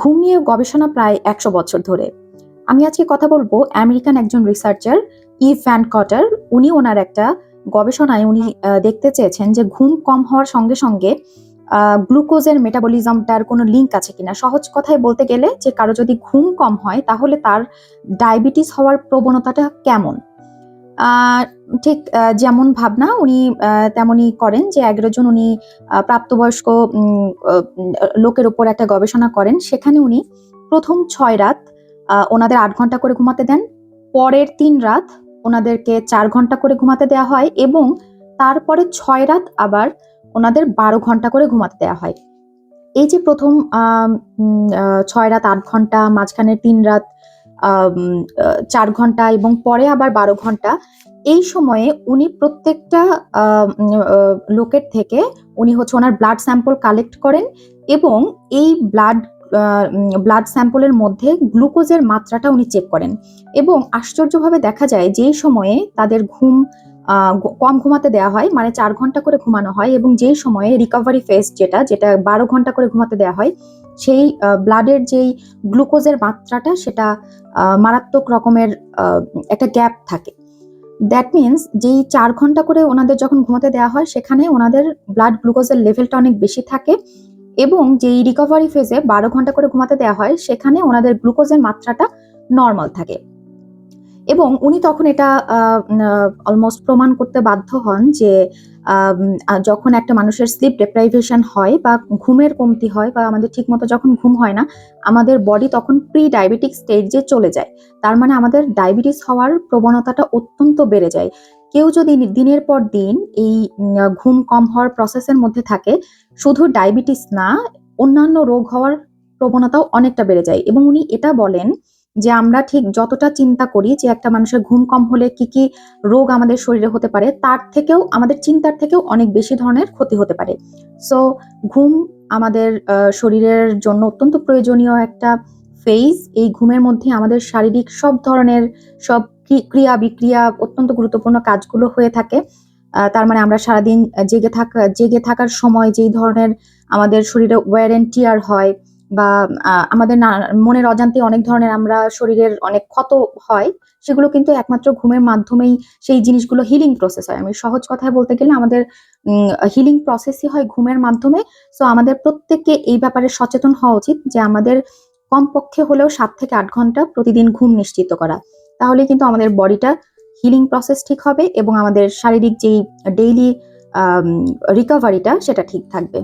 ঘুম নিয়ে গবেষণা প্রায় একশো বছর ধরে। আমি আজকে কথা বলব আমেরিকান একজন রিসার্চার ই ফ্যান কটার উনি ওনার একটা গবেষণায় উনি দেখতে চেয়েছেন যে ঘুম কম হওয়ার সঙ্গে সঙ্গে গ্লুকোজের মেটাবলিজমটার কোনো লিঙ্ক আছে কিনা। সহজ কথায় বলতে গেলে, যে কারও যদি ঘুম কম হয়, তাহলে তার ডায়াবেটিস হওয়ার প্রবণতাটা কেমন? ঠিক যেমন ভাবনা উনি তেমনই করেন যে একজন উনি প্রাপ্তবয়স্ক লোকের উপর একটা গবেষণা করেন। সেখানে উনি প্রথম ছয় রাত ওনাদের আট ঘণ্টা করে ঘুমাতে দেন। পরের তিন রাত ওনাদেরকে চার ঘণ্টা করে ঘুমাতে দেওয়া হয় এবং তারপরে ছয় রাত আবার ওনাদের বারো ঘণ্টা করে ঘুমাতে দেওয়া হয়। এই যে প্রথম ছয় রাত, আট ঘণ্টা, মাঝখানে তিন রাত চার ঘণ্টা এবং পরে আবার বারো ঘণ্টা। এই সময়ে উনি প্রত্যেকটা লোকের থেকে উনি হচ্ছে ওনার ব্লাড স্যাম্পল কালেক্ট করেন এবং এই ব্লাড ব্লাড স্যাম্পলের মধ্যে গ্লুকোজের মাত্রাটা উনি চেক করেন। এবং আশ্চর্যভাবে দেখা যায় যেই সময়ে তাদের ঘুম কম ঘুমাতে দেওয়া হয় মানে চার ঘণ্টা করে ঘুমানো হয় এবং যেই সময়ে রিকভারি ফেজ যেটা যেটা বারো ঘণ্টা করে ঘুমাতে দেওয়া হয়, সেই ব্লাডের যেই গ্লুকোজের মাত্রাটা সেটা মারাত্মক রকমের একটা গ্যাপ থাকে। দ্যাট মিনস যেই চার ঘণ্টা করে ওনাদের যখন ঘুমাতে দেওয়া হয়, সেখানে ওনাদের ব্লাড গ্লুকোজের লেভেলটা অনেক বেশি থাকে এবং যেই রিকভারি ফেজে বারো ঘণ্টা করে ঘুমাতে দেওয়া হয়, সেখানে ওনাদের গ্লুকোজের মাত্রাটা নর্মাল থাকে। এবং উনি তখন এটা অলমোস্ট প্রমাণ করতে বাধ্য হন যে যখন একটা মানুষের স্লিপ ডেপ্রাইভেশন হয় বা ঘুমের কমতি হয় বা আমাদের ঠিকমতো যখন ঘুম হয় না, আমাদের বডি তখন প্রি ডায়াবেটিক স্টেজে চলে যায়। তার মানে আমাদের ডায়াবেটিস হওয়ার প্রবণতাটা অত্যন্ত বেড়ে যায়। কেউ যদি দিনের পর দিন এই ঘুম কম হওয়ার প্রসেসের মধ্যে থাকে, শুধু ডায়াবেটিস না, অন্যান্য রোগ হওয়ার প্রবণতাও অনেকটা বেড়ে যায়। এবং উনি এটা বলেন যে আমরা ঠিক যতটা চিন্তা করি যে একটা মানুষের ঘুম কম হলে কি কি রোগ আমাদের শরীরে হতে পারে, তার থেকেও, আমাদের চিন্তার থেকেও অনেক বেশি ধরনের ক্ষতি হতে পারে। সো ঘুম আমাদের শরীরের জন্য অত্যন্ত প্রয়োজনীয় একটা ফেজ এই ঘুমের মধ্যে আমাদের শারীরিক সব ধরনের, সব ক্রিয়া বিক্রিয়া অত্যন্ত গুরুত্বপূর্ণ কাজগুলো হয়ে থাকে। তার মানে আমরা সারাদিন জেগে থাকা, জেগে থাকার সময় যেই ধরনের আমাদের শরীরে ওয়ার অ্যান্ড টিয়ার হয় বা আমাদের মনের অজান্তে অনেক ধরনের আমরা শরীরের অনেক ক্ষত হয়, সেগুলো কিন্তু একমাত্র ঘুমের মাধ্যমেই সেই জিনিসগুলো হিলিং প্রসেস হয়। আমি সহজ কথায় বলতে গেলে আমাদের হিলিং প্রসেসই হয় ঘুমের মাধ্যমে। সো আমাদের প্রত্যেককে এই ব্যাপারে সচেতন হওয়া উচিত যে আমাদের কমপক্ষে হলেও সাত থেকে আট ঘণ্টা প্রতিদিন ঘুম নিশ্চিত করা। তাহলে কিন্তু আমাদের বডিটা হিলিং প্রসেস ঠিক হবে এবং আমাদের শারীরিক যেই ডেইলি রিকভারিটা সেটা ঠিক থাকবে।